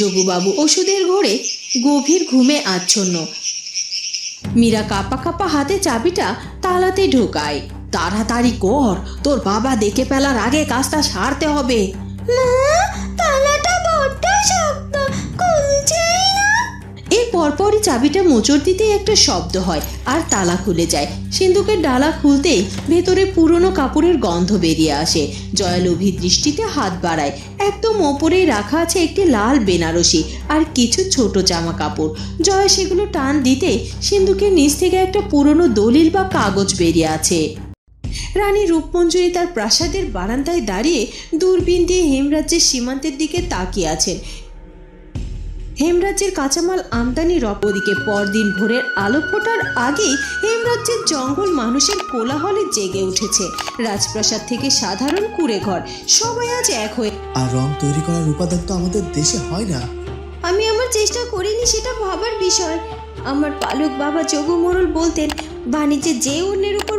যোগুবাবু ওষুধের ঘোরে গভীর ঘুমে আচ্ছন্ন। মীরা কাপা কাপা হাতে চাবিটা তালাতে ঢোকায়। তাড়াতাড়ি কর, তোর বাবা দেখে ফেলার আগে কাজটা সারতে হবে। তালাটা পরপরই চাবিটা মোচড় দিতে একটা শব্দ হয়, আর তালা খুলে যায়। সিন্ধুকের ডালা খুলতেই ভেতরে পুরনো কাপড়ের গন্ধ বেরিয়ে আসে। জয়া লোভী দৃষ্টিতে হাত বাড়ায়। একদম ওপরেই রাখা আছে একটি লাল বেনারসি আর কিছু ছোট জামা কাপড়। জয়া সেগুলো টান দিতে সিন্ধুকের নিচ থেকে একটা পুরনো দলিল বা কাগজ বেরিয়ে আছে। রানী রূপমঞ্জুরি তার প্রাসাদের বারান্দায় দাঁড়িয়ে দূরবীন দিয়ে হেমরাজ্যের সীমান্তের দিকে তাকিয়ে আছেন। হেমরাজ্যের কাঁচামাল আমদানি রপ ওদিকে পরদিন ভোরের আলো ফোটার আগেই হেমরাজ্যের জঙ্গল মানুষের কোলাহলে জেগে উঠেছে। রাজপ্রাসাদ থেকে সাধারণ কুড়ে ঘর সবাই আজ এক হয়ে আর রং তৈরি করার উপাদান তো আমাদের দেশে হয় না। আমি আমার চেষ্টা করিনি সেটা ভাবার বিষয়। আমার পালক বাবা যোগু মোড়ল বলতেন বাণিজ্যে যে অন্যের উপর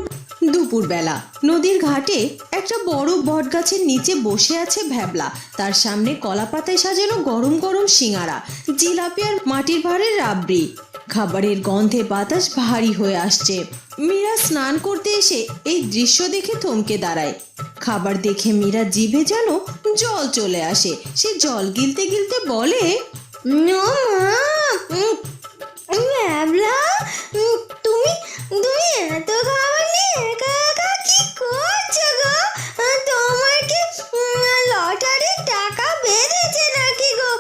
দুপুরবেলা। নদীর ঘাটে একটা বড় বট গাছের নিচে বসে আছে ভ্যাবলা। তার সামনে কলা পাতায় সাজানো গরম গরম সিঙাড়া জিলাপি আর মাটির ভাঁড়ের রাবড়ি। খাবারের গন্ধে বাতাস ভারী হয়ে আসছে। মীরা স্নান করতে এসে এই দৃশ্য দেখে থমকে দাঁড়ায়। খাবার দেখে মীরা জিভে যেন জল চলে আসে। সে জল গিলতে গিলতে বলে "নো উম, ম্যাবলা, তুমি তুমি এত খাবার নিয়ে একা একা কি করছ গো? আহ, তোমার কি লটারির টাকা বেড়েছে নাকি গো?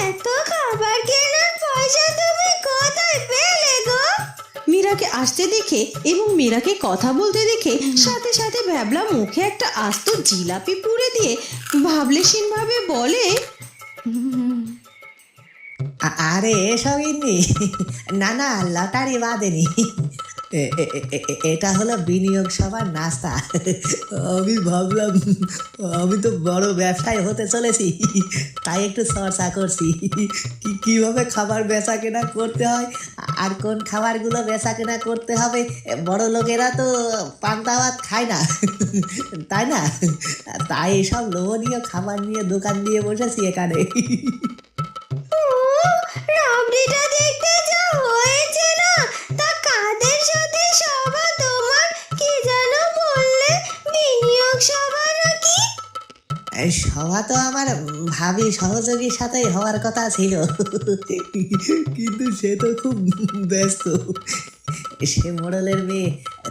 এত খাবার কেনার পয়সা তুমি কোথায় পেলে গো? মীরাকে আসতে দেখে এবং মীরাকে কথা বলতে দেখে সাথে সাথে ভ্যাবলা মুখে একটা আস্ত জিলাপি পুড়ে দিয়ে ভাবলেশীন ভাবে বলে আরে এসবই নি না না লটারি বাদেনি এটা হলো বিনিয়োগ সবার নাস্তা। আমি ভাবলাম, আমি তো বড় ব্যবসায় হতে চলেছি, তাই একটু চর্চা করছি। কি, কীভাবে খাবার বেচা কেনা করতে হয়, আর কোন খাবারগুলো বেচা কেনা করতে হবে? বড় লোকেরা তো পান্তা ভাত খায় না, তাই না? তাই এসব লোভনীয় খাবার নিয়ে দোকান দিয়ে বসেছি এখানে। দেখতে যা সাথে সভা তোমার কি যেন বললে? বিনিয়োগ সভা নাকি? সভা তো আমার ভাবি সহযোগীর সাথেই হওয়ার কথা ছিল। কিন্তু সে তো খুব ব্যস্ত। সে মোড়লের মেয়ে,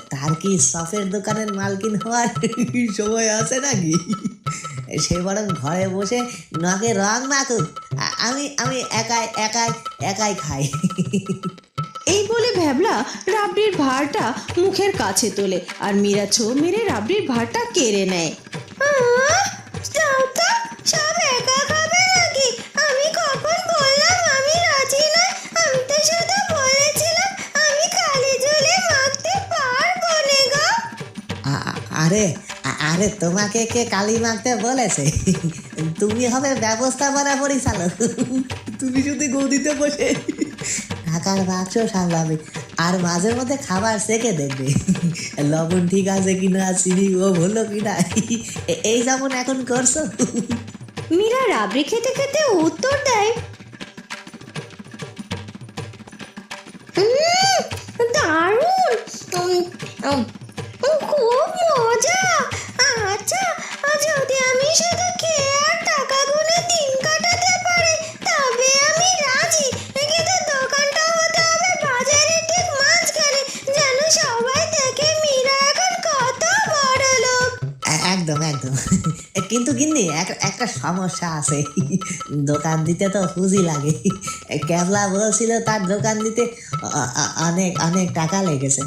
তার কি সফের দোকানের মালকিন হওয়ার সময় আছে নাকি? সে বরং ঘরে বসে নখে রং মাখুক। আমি আমি একাই একাই একাই খাই। এই বলে ভ্যাবলা রাবড়ির ভাড়টা মুখের কাছে তোলে আর মীরা ছো মেরে রাবড়ির ভাড়টা কেড়ে নেয়। সব একা খাবে নাকি? আমি কখন বললাম আমি রাজি না? আমি তো শুধু বলেছিলাম আমি খালি ঝুলে মাখতে পারব না গো। আ- আ- আরে আরে তোমাকে কে কালি মাখতে বলেছে? তুমি হবে ব্যবস্থাপনা পরিচালক। তুমি যদি গদিতে বসে ঢাকার বাক্স সামলাবে আর মাঝে মধ্যে খাবার সেকে দেখবে। লবণ ঠিক আছে কিনা, চিনি ও বলল কিনা। এই যেমন এখন করছ। মীরা রাবড়ি খেতে খেতে উত্তর দেয় আচ্ছা আমি রাজি। একদম একদম। কিন্তু গিন্নি একটা সমস্যা আছে। দোকান দিতে তো পুঁজি লাগে। ক্যাবলা বলছিল তার দোকান দিতে অনেক অনেক টাকা লেগেছে।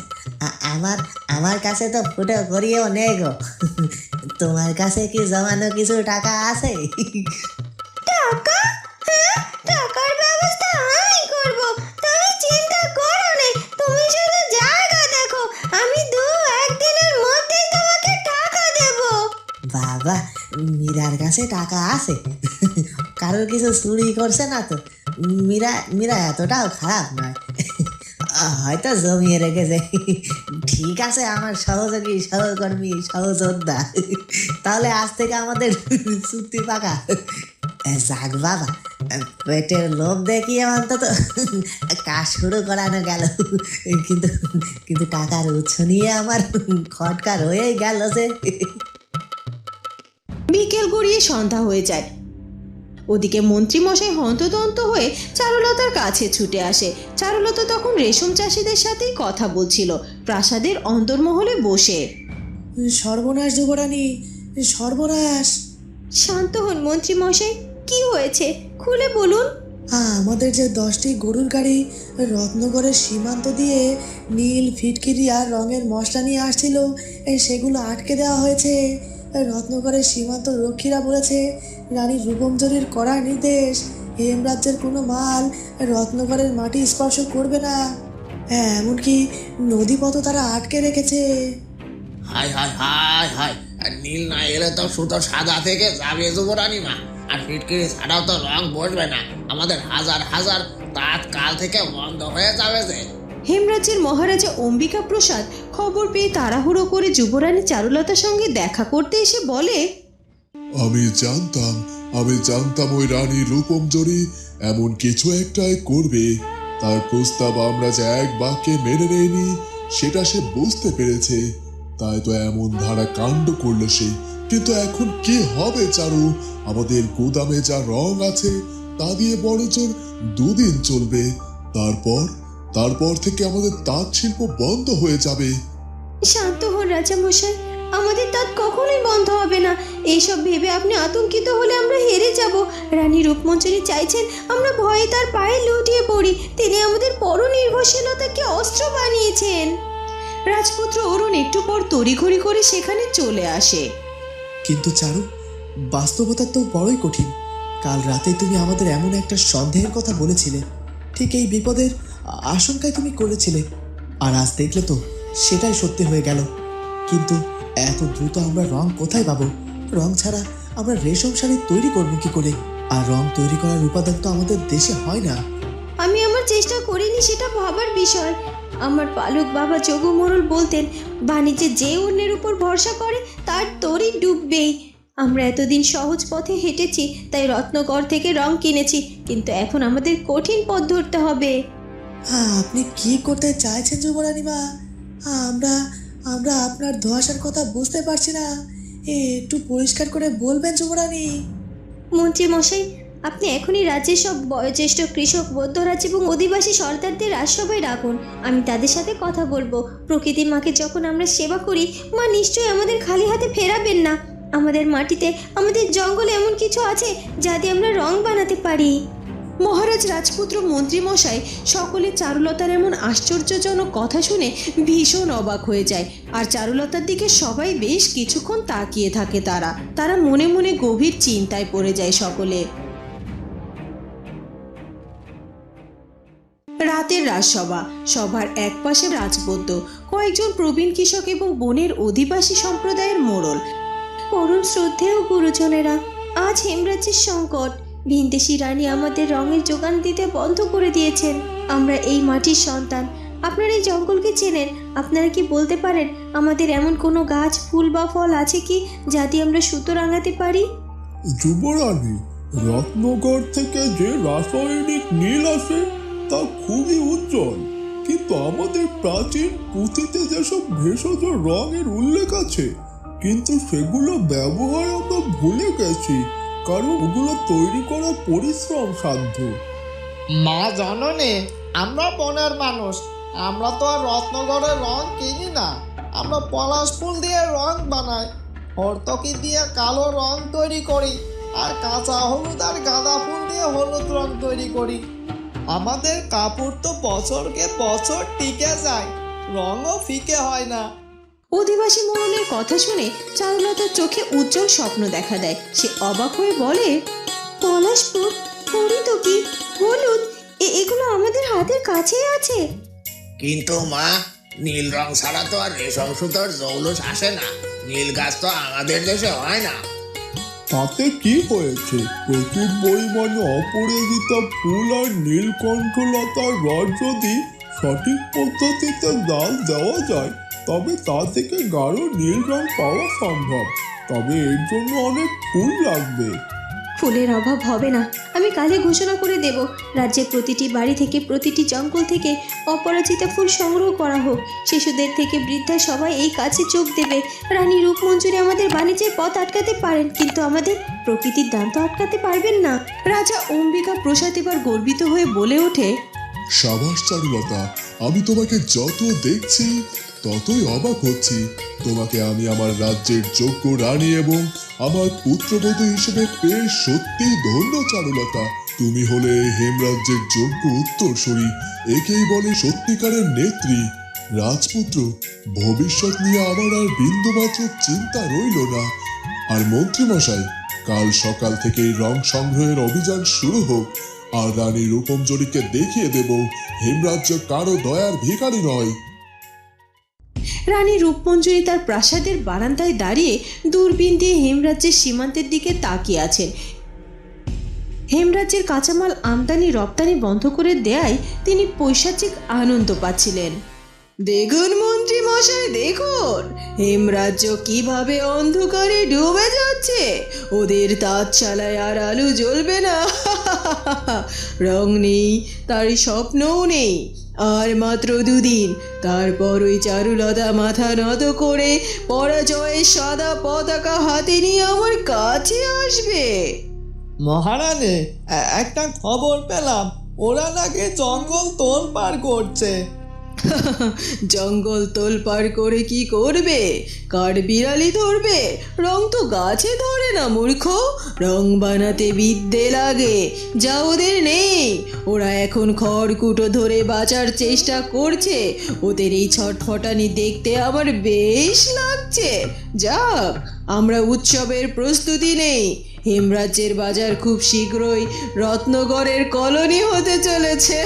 আমার আমার কাছে তো ফুটো করিয়েও নেই গো তোমার কাছে কি জমানো কিছু টাকা আছে? টাকা? বাবা, মীরার কাছে টাকা আছে। কারোর কিছু চুরি করছে না তো। মীরা মীরা এতটাও খারাপ নয়। হয়তো জমিয়ে রেখেছে। ঠিক আছে, আমার সহযোগী, সহকর্মী, সহযোদ্ধা। তাহলে আজ থেকে আমাদের চুক্তি পাকা। যাক বাবা, পেটের লোভ দেখিয়ে অন্তত। কাজ শুরু করানো গেল। কিন্তু কিন্তু টাকার উৎস নিয়ে আমার খটকা রয়েই গেল যে। বিকেল গড়িয়ে সন্ধ্যা হয়ে যায়। ওদিকে মন্ত্রীমশাই হন্তদন্ত হয়ে চারুলতার কাছে ছুটে আসে। চারুলতা তখন রেশম চাষিদের সাথেই কথা বলছিল। প্রাসাদের অন্তর্মহলে বসে। সর্বনাশ যুবরানী সর্বনাশ। শান্ত হন মন্ত্রীমশাই। কি হয়েছে? খুলে বলুন। আমাদের যে দশটি গরুর গাড়ি রত্নগরের সীমান্ত দিয়ে নীল ফিটকিরি আর রঙের মশলা নিয়ে আসছিল সেগুলো আটকে দেওয়া হয়েছে। রত্নগরের সীমান্ত রক্ষীরা বলেছে রানী রূপমজরির কড়া নির্দেশ হেমরাজ্যের কোনো মাল রত্নগরের মাটি স্পর্শ করবে না। হ্যাঁ এমনকি নদীপথ তারা আটকে রেখেছে। হাই হাই হাই হাই আর নীল না এলে তো সুতো সাদা থেকে যাবে যুবরানী মা আর ফিটকিরি ছাড়াও তো রং বসবে না। আমাদের হাজার হাজার তাঁত কাল থেকে বন্ধ হয়ে যাবে যে। হেমরাজ্যের মহারাজা অম্বিকা প্রসাদ খবর পেয়ে তাড়াহুড়ো করে যুবরানী চারুলতার সঙ্গে দেখা করতে এসে বলে, আমি জানতাম আমি জানতাম ওই রানী রূপমজরি এমন কিছু একটাই করবে। তার প্রস্তাব আমরা যে এক বাক্যে মেনে নেইনি, সেটা সে বুঝতে পেরেছে। তাই তো এমন ধারা কাণ্ড করল সে। কিন্তু এখন কি হবে চারু? আমাদের গুদামে যা রং আছে, তা দিয়ে বড়জোর দুদিন চলবে। তারপর তারপর থেকে আমাদের তাঁত শিল্প বন্ধ হয়ে যাবে। শান্ত হন রাজামশাই আমাদের তাঁত কখনোই বন্ধ হবে না। এইসব ভেবে আপনি আতঙ্কিত হলে আমরা হেরে যাব। রানী রূপমঞ্জরি চাইছেন আমরা ভয়ে তার পায়ে লুটিয়ে পড়ি। তিনি আমাদের পর নির্ভরশীলতাকে অস্ত্র বানিয়েছেন। রাজপুত্র অরুণ একটু পর তড়িঘড়ি করে সেখানে চলে আসে। কিন্তু চারু বাস্তবতা তো বড়ই কঠিন। কাল রাতে তুমি আমাদের এমন একটা সন্দেহের কথা বলেছিলে। ঠিক এই বিপদের আশঙ্কায় তুমি করেছিলে। আর আজ দেখলে তো, সেটাই সত্যি হয়ে গেল। কিন্তু এত দ্রুত আমরা রং কোথায় পাবো? রং ছাড়া আমরা রেশম শাড়ি তৈরি করব কি করে? আর রং তৈরি করার উপাদান তো আমাদের দেশে হয় না। আমি আমার চেষ্টা করিনি সেটা ভাবার বিষয়। আমার পালক বাবা যোগু মোড়ল বলতেন, বাণিজ্যে যে অন্যের উপর ভরসা করে, তার তরি ডুববেই। আমরা এতদিন সহজ পথে হেঁটেছি, তাই রত্নগড় থেকে রং কিনেছি, কিন্তু এখন আমাদের কঠিন পথ ধরতে হবে। আপনি কি করতে চাইছেন যুবরানী মা আমরা আমরা আপনার ধোয়াশার কথা বুঝতে পারছি না। একটু পরিষ্কার করে বলবেন যুবরানী। মন্ত্রী মশাই, আপনি এখনই রাজ্যের সব বয়োজ্যেষ্ঠ কৃষক, বৌদ্ধরাজ এবং অধিবাসী সর্দারদের রাজসভায় ডাকুন। আমি তাদের সাথে কথা বলব। প্রকৃতির মাকে যখন আমরা সেবা করি, মা নিশ্চয়ই আমাদের খালি হাতে ফেরাবেন না। আমাদের মাটিতে, আমাদের জঙ্গলে এমন কিছু আছে যা দিয়ে আমরা রং বানাতে পারি। মহারাজ রাজপুত্র মন্ত্রীমশাই সকলে চারুলতার এমন আশ্চর্যজনক কথা শুনে ভীষণ অবাক হয়ে যায়। আর চারুলতার দিকে সবাই বেশ কিছুক্ষণ তাকিয়ে থাকে তারা। তারা মনে মনে গভীর চিন্তায় পড়ে যায় সকলে। রাতের রাজসভা, সভার একপাশে রাজবদ্ধ কয়েকজন প্রবীণ কৃষক এবং বনের অধিবাসী সম্প্রদায়ের মোড়ল। পরম শ্রদ্ধেয় গুরুজনেরা, আজ হেমরাজ্যের সংকট। ভিনদেশি রানী আমাদের রঙের যোগান দিতে বন্ধ করে দিয়েছেন। আমরা এই মাটির সন্তান। আপনারা এই জঙ্গলকে চেনেন? আপনারা কি বলতে পারেন, আমাদের এমন কোনো গাছ, ফুল বা ফল আছে কি যা দিয়ে আমরা সুতো রাঙাতে পারি? যুবরানী রত্নগড় থেকে যে রাসায়নিক নীল আসে, তা খুবই উজ্জ্বল। কিন্তু আমাদের প্রাচীন পুঁথিতে যেসব ভেষজ রঙের উল্লেখ আছে, কিন্তু সেগুলো ব্যবহার আমরা ভুলে গেছি। কারণ ওগুলো তৈরি করা পরিশ্রম সাধ্য। মা জননী, আমরা বনের মানুষ। আমরা তো আর রত্নগড়ের রং কিনি না। আমরা পলাশ ফুল দিয়ে রং বানাই। হর্তকি দিয়ে কালো রং তৈরি করি আর কাঁচা হলুদ আর গাঁদা ফুল দিয়ে হলুদ রং তৈরি করি। আমাদের কাপড় তো বছরকে বছর টিকে যায়, রঙও ফিকে হয় না। অধিবাসী মোড়লের কথা শুনে চারুলতার চোখে উজ্জ্বল স্বপ্ন দেখা দেয়। সে অবাক হয়ে বলে পলাশপুর হরিতকি হলুদ এ- এগুলো আমাদের হাতের কাছেই আছে। কিন্তু মা নীল রং ছাড়া তো আর রেশম সুতোর জৌলুস আসে না। নীল গাছ তো আমাদের দেশে হয় না। তাতে কি হয়েছে? প্রচুর পরিমাণে অপরাজিত ফুল আর নীলকণ্ঠলতার রস যদি সঠিক পদ্ধতিতে জাল দেওয়া যায় তবে তা থেকে গাঢ় নীল রং পাওয়া সম্ভব। তবে এর জন্য অনেক ফুল লাগবে। ফুলের অভাব হবে না। আমি কালে ঘোষণা করে দেব। রাজ্যের প্রতিটি বাড়ি থেকে প্রতিটি জঙ্গল থেকে অপরাজিতা ফুল সংগ্রহ করা হোক। শিশুদের থেকে বৃদ্ধা সবাই এই কাজে যোগ দেবে। রানী রূপমঞ্জুরি আমাদের বাণিজ্যের পথ আটকাতে পারেন কিন্তু আমাদের প্রকৃতির দান তো আটকাতে পারবেন না। রাজা অম্বিকা প্রসাদ এবার গর্বিত হয়ে বলে ওঠে সাবাস চারুলতা আমি তোমাকে যত দেখছি ততই অবাক হচ্ছি। তোমাকে আমি আমার রাজ্যের যোগ্য রানী এবং আমার পুত্রবধূ হিসেবে পেয়ে সত্যি ধন্য, চারুলতা। তুমি হলে হেমরাজ্যের যোগ্য উত্তরসূরি। একেই বলে সত্যিকারের নেত্রী। রাজপুত্র, ভবিষ্যৎ নিয়ে আমার আর বিন্দুমাত্র চিন্তা রইল না। আর মন্ত্রীমশাই, কাল সকাল থেকেই রং সংগ্রহের অভিযান শুরু হোক। আর রানী রূপমজরিকে দেখিয়ে দেব, হেমরাজ্য কারও দয়ার ভিখারি নয়। রানী রূপমঞ্জুরি তার প্রাসাদের বারান্দায় দাঁড়িয়ে দূরবীন দিয়ে হেমরাজ্যের সীমান্তের দিকে তাকিয়ে আছেন। হেমরাজ্যের কাঁচামাল আমদানি রপ্তানি বন্ধ করে দেয়ায় তিনি পৈশাচিক আনন্দ পাচ্ছিলেন। দেখুন মন্ত্রী মশাই, দেখুন। হেমরাজ্য কীভাবে অন্ধকারে ডুবে যাচ্ছে। ওদের তাঁতশালায় আর আলু জ্বলবে না। রং নেই তার স্বপ্নও নেই। আর মাত্র দুদিন, তারপর ওই চারুলতা মাথা নত করে পরাজয়ের সাদা পতাকা হাতে নিয়ে আমার কাছে আসবে। মহারানী একটা খবর পেলাম। ওরা নাকি জঙ্গল তোল পার করছে। জঙ্গল তোলপাড় করে কি করবে? কাঠ বিড়ালি ধরবে? রং তো গাছে ধরে না, মূর্খ। রং বানাতে বিদ্যে লাগে, যা ওদের নেই। ওরা এখন খড়কুটো ধরে বাঁচার চেষ্টা করছে। ওদের এই ছটফটানি দেখতে আমার বেশ লাগছে। যাক, আমরা উৎসবের প্রস্তুতি নেই। হেমরাজ্যের বাজার খুব শীঘ্রই রত্নগড়ের কলোনি হতে চলেছে।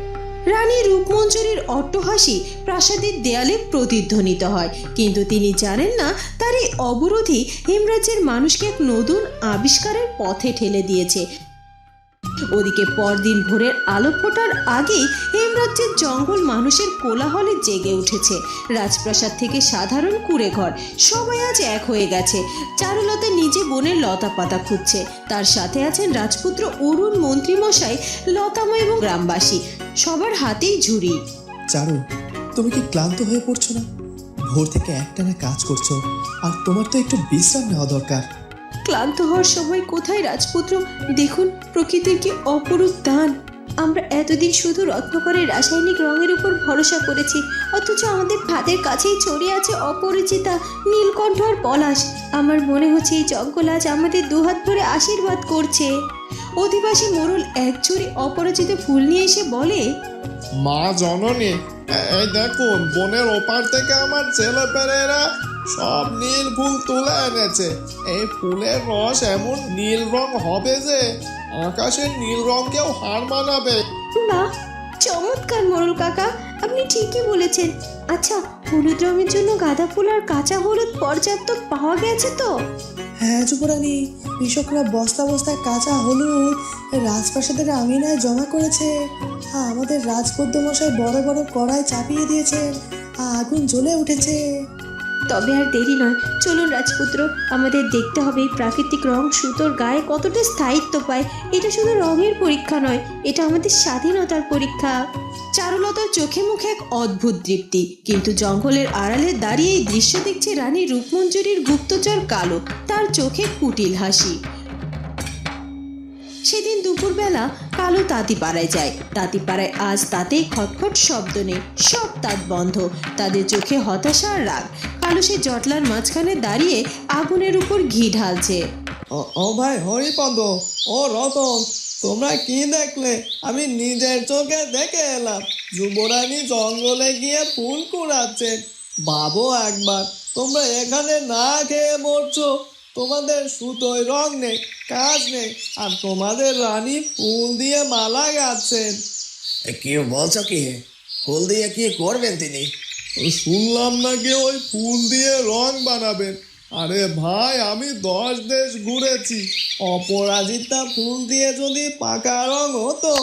রানী রূপমঞ্জুরির অট্টহাসি প্রাসাদের দেয়ালে প্রতিধ্বনিত হয়। কিন্তু তিনি জানেন না তার এই অবরোধই হেমরাজ্যের মানুষকে এক নতুন আবিষ্কারের পথে ঠেলে দিয়েছে। ওদিকে পরদিন ভোরের আলো ফোটার আগেই হেমরাজ্যের জঙ্গল মানুষের কোলাহলে জেগে উঠেছে। রাজপ্রাসাদ থেকে সাধারণ কুড়ে ঘর সবাই আজ এক হয়ে গেছে। চারুলতা নিজে বনের লতা পাতা খুঁজছে। তার সাথে আছেন রাজপুত্র অরুণ মন্ত্রীমশাই, লতাময় এবং গ্রামবাসী। সবার হাতেই ঝুড়ি। চারু, তুমি কি ক্লান্ত হয়ে পড়ছো না? ভোর থেকে একটানা কাজ করছ, আর তোমার তো একটু বিশ্রাম নেওয়া দরকার। ক্লান্ত হওয়ার সময় কোথায় রাজপুত্র? দেখুন, প্রকৃতির কি অপরূপ দান। আমরা এতদিন শুধু রত্নকরের রাসায়নিক রঙের উপর ভরসা করেছি, অথচ আমাদের হাতের কাছেই ছড়িয়ে আছে অপরিচিতা নীলকণ্ঠ আর পলাশ। আমার মনে হচ্ছে এই জঙ্গল আজ আমাদের দুহাত ভরে আশীর্বাদ করছে। অধিবাসী মোরল এক ঝুড়ি অপরাজিত ফুল নিয়ে এসে বলে, মা জননী এই দেখুন, বনের ওপার থেকে আমার ছেলে পেরেরা সব নীল ফুল তুলে এনেছে। এই ফুলের রস এমন নীল রং হবে যে আকাশের নীল রংকেও হার মানাবে। বাহ চমৎকার মোরল কাকা আপনি ঠিকই বলেছেন। আচ্ছা হলুদ রঙের জন্য গাঁদা ফুল আর কাঁচা হলুদ পর্যাপ্ত পাওয়া গেছে তো? হ্যাঁ যুবরানী কৃষকরা বস্তা বস্তায় কাঁচা হলুদ রাজপ্রাসাদের আঙিনায় জমা করেছে। আর আমাদের রাজপদ্য মশাই বড় বড় কড়াই চাপিয়ে দিয়েছেন আগুন জ্বলে উঠেছে। তবে আর দেরি নয়। চলুন রাজপুত্র, আমাদের দেখতে হবে এই প্রাকৃতিক রং সুতোর গায়ে কতটা স্থায়িত্ব পায়। এটা শুধু রঙের পরীক্ষা নয়, এটা আমাদের স্বাধীনতার পরীক্ষা। চারুলতার চোখে মুখে এক অদ্ভুত তৃপ্তি কিন্তু জঙ্গলের আড়ালে দাঁড়িয়ে এই দৃশ্য দেখছে রানী রূপমঞ্জুরির গুপ্তচর কালো, তার চোখে কুটিল হাসি। সেদিন দুপুরবেলা কালো তাঁতিপাড়ায় যায়। তাঁতিপাড়ায় আজ তাতেই খটখট শব্দ নেই, সব তাঁত বন্ধ। তাদের চোখে হতাশা আর রাগ। কালো সে জটলার মাঝখানে দাঁড়িয়ে আগুনের উপর ঘি ঢালছে। ও- ভাই, হরিপদ, ও রতন, তোমরা কি দেখলে? আমি নিজের চোখে দেখে এলাম। যুবরানী জঙ্গলে গিয়ে ফুল কুড়াচ্ছে ভাবো একবার, তোমরা এখানে না খেয়ে মরছো। তোমাদের সুতোয় রং নেই কাজ নেই আর তোমাদের রানী ফুল দিয়ে মালা গাচ্ছেন এ, কি বলছো কি? ফুল দিয়ে কি করবেন তিনি? শুনলাম নাকি ওই ফুল দিয়ে রং বানাবেন। আরে ভাই আমি দশ দেশ ঘুরেছি। অপরাজিতা ফুল দিয়ে যদি পাকা রং হতো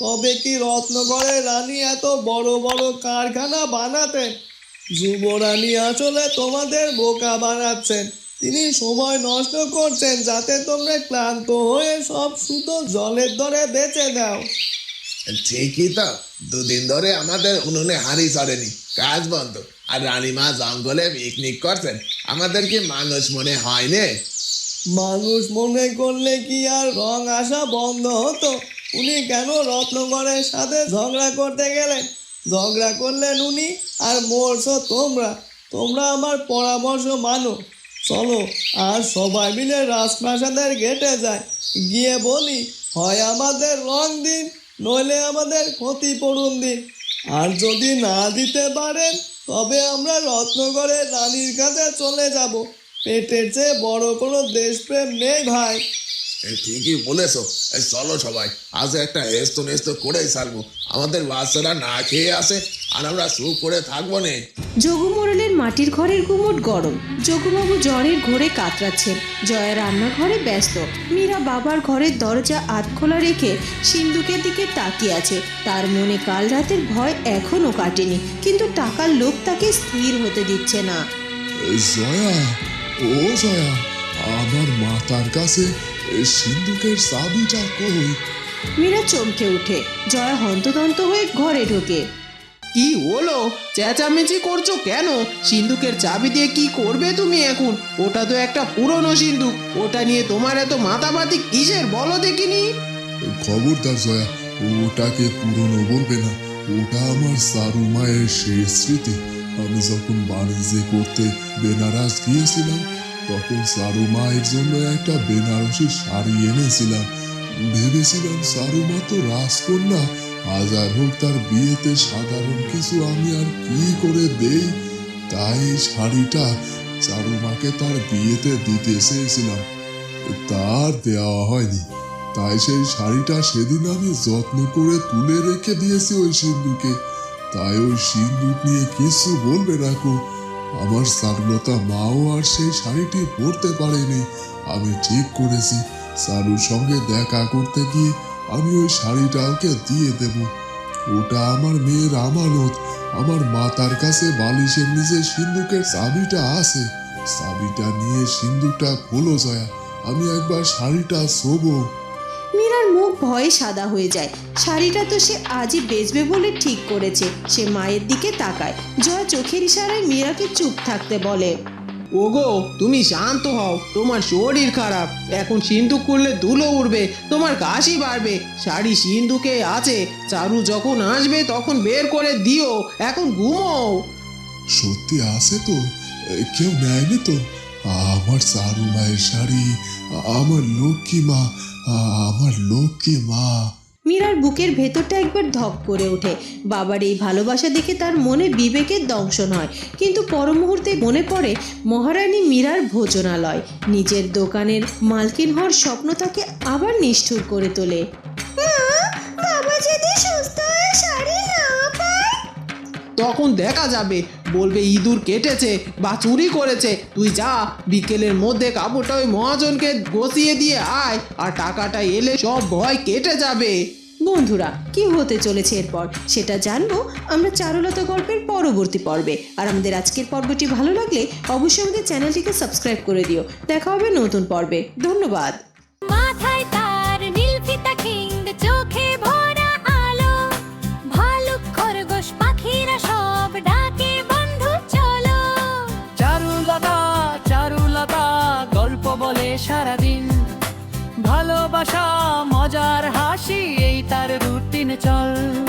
তবে কি রত্নগড়ের রানী এত বড় বড় কারখানা বানাতেন? যুবরানী আসলে তোমাদের বোকা বানাচ্ছেন। তিনি সময় নষ্ট করছেন যাতে তোমরা ক্লান্ত হয়ে সব সুতো জলের দরে বেঁচে দাও। ঠিকই তো। দুদিন ধরে আমাদের উনুনে হাঁড়ি চড়েনি। কাজ বন্ধ। আর রানীমা জঙ্গলে পিকনিক করছেন। আমাদের কি মানুষ মনে হয়নি মানুষ মনে করলে কি আর রং আসা বন্ধ হতো? উনি কেন রত্নগরের সাথে ঝগড়া করতে গেলেন? ঝগড়া করলেন উনি? আর মরছো তোমরা। তোমরা আমার পরামর্শ মানো। চলো, আর সবাই মিলে রাজপ্রাসাদের গেটে যায় গিয়ে বলি, হয় আমাদের রং দিন, নইলে আমাদের ক্ষতিপূরণ দিন। আর যদি না দিতে পারেন, তবে আমরা রত্নগরের রানীর কাছে চলে যাব। পেটের চেয়ে বড় কোনো দেশপ্রেম নেই ভাই। ঠিকই বলেছ। চলো সবাই আজ একটা হেস্ত নেস্ত করেই ছাড়বো আমাদের বাচ্চারা না খেয়ে আসে আর আমরা চুপ করে থাকব নে। যোগু মোড়লের মাটির ঘরের গুমট গরম। যোগুবাবু জ্বরের ঘোরে কাতরাচ্ছেন। জয়া রান্নাঘরে ব্যস্ত। মীরা বাবার ঘরের দরজা আধ খোলা রেখে সিন্ধুকের দিকে তাকিয়ে আছে। তার মনে কাল রাতের ভয় এখনও কাটেনি কিন্তু টাকার লোক তাকে স্থির হতে দিচ্ছে না। জয়া ও জয়া আমার মাতার কাছে সিন্ধুকের চাবিটা কই? মীরা চমকে ওঠে জয়া হন্তদন্ত হয়ে ঘরে ঢোকে। কি হলো? চেঁচামেচি করছ কেন? সিন্ধুকের চাবি দিয়ে কি করবে তুমি এখন? ওটা তো একটা পুরনো সিন্ধুক। ওটা নিয়ে তোমার এত মাতামাতি কিসের বলো দেখিনি? খবরদার জয়া ওটাকে পুরনো বলবে না। ওটা আমার সারু মায়ের শেষ স্মৃতি। আমি যখন বাণিজ্য করতে বেনারস গিয়েছিলাম তখন সারু মায়ের জন্য একটা বেনারসি শাড়ি এনেছিলাম। ভেবেছিলাম সারু মা তো রাজকন্যা হাজার হোক তার বিয়েতে সাধারণ কিছু আমি আর কি করে দেই? তাই শাড়িটা চারু মাকে তার বিয়েতে দিতে চেয়েছিলাম। তার দেওয়া হয়নি। তাই সেই শাড়িটা সেদিন আমি যত্ন করে তুলে রেখে দিয়েছি ওই সিন্ধুকে। তাই ওই সিন্ধুক নিয়ে কিছু বলবে কো। আমার সারলতা মাও আর সেই শাড়িটি পরতে পারেনি। আমি ঠিক করেছি। সারুর সঙ্গে দেখা করতে গিয়ে আমি ওই শাড়িটা ওকে দিয়ে দেব। ওটা আমার মেয়ের আমানত। আমার মাতার কাছে বালিশের নিচে সিন্ধুকের চাবিটা আছে। চাবিটা নিয়ে সিন্ধুকটা খোলো, জয়া। আমি একবার শাড়িটা শোবো। মুখ ভয়ে সাদা হয়ে যায়। শাড়িটা তো সে আজই বেচবে বলে ঠিক করেছে। সে মায়ের দিকে তাকায়। জয়া চোখের ইশারায় মীরাকে চুপ থাকতে বলে ওগো তুমি শান্ত হও। তোমার শরীর খারাপ। এখন সিন্ধুক করলে ধুলো উঠবে তোমার কাশি বাড়বে। শাড়ি সিন্ধুকে আছে। চারু যখন আসবে তখন বের করে দিও। এখন ঘুমো সত্যি আছে তো? কেউ নেয়নি তো? আমার চারু মায়ের শাড়ি আমার লক্ষ্মী মা আমার লক্ষ্মী মা। মীরার বুকের ভেতরটা একবার ধপ করে ওঠে। বাবার এই ভালোবাসা দেখে তার মনে বিবেকের দংশন হয়। কিন্তু পর মুহূর্তে মনে পড়ে মহারানী মীরার ভোজনালয়। নিজের দোকানের মালকিন হওয়ার স্বপ্ন তাকে আবার নিষ্ঠুর করে তোলে। বাবা যদি সুস্থ হয়ে শাড়ি তখন দেখা যাবে বলবে ইঁদুর কেটেছে বা চুরি করেছে। তুই যা বিকেলের মধ্যে কাপড়টা ওই মহাজনকে গসিয়ে দিয়ে আয় আর টাকাটা এলে সব ভয় কেটে যাবে। বন্ধুরা কি হতে চলেছে এরপর? সেটা জানব আমরা চারুলতা গল্পের পরবর্তী পর্বে। আর আমাদের আজকের পর্বটি ভালো লাগলে অবশ্যই আমাদের চ্যানেলটিকে সাবস্ক্রাইব করে দিও। দেখা হবে নতুন পর্বে। ধন্যবাদ। মাথায় চল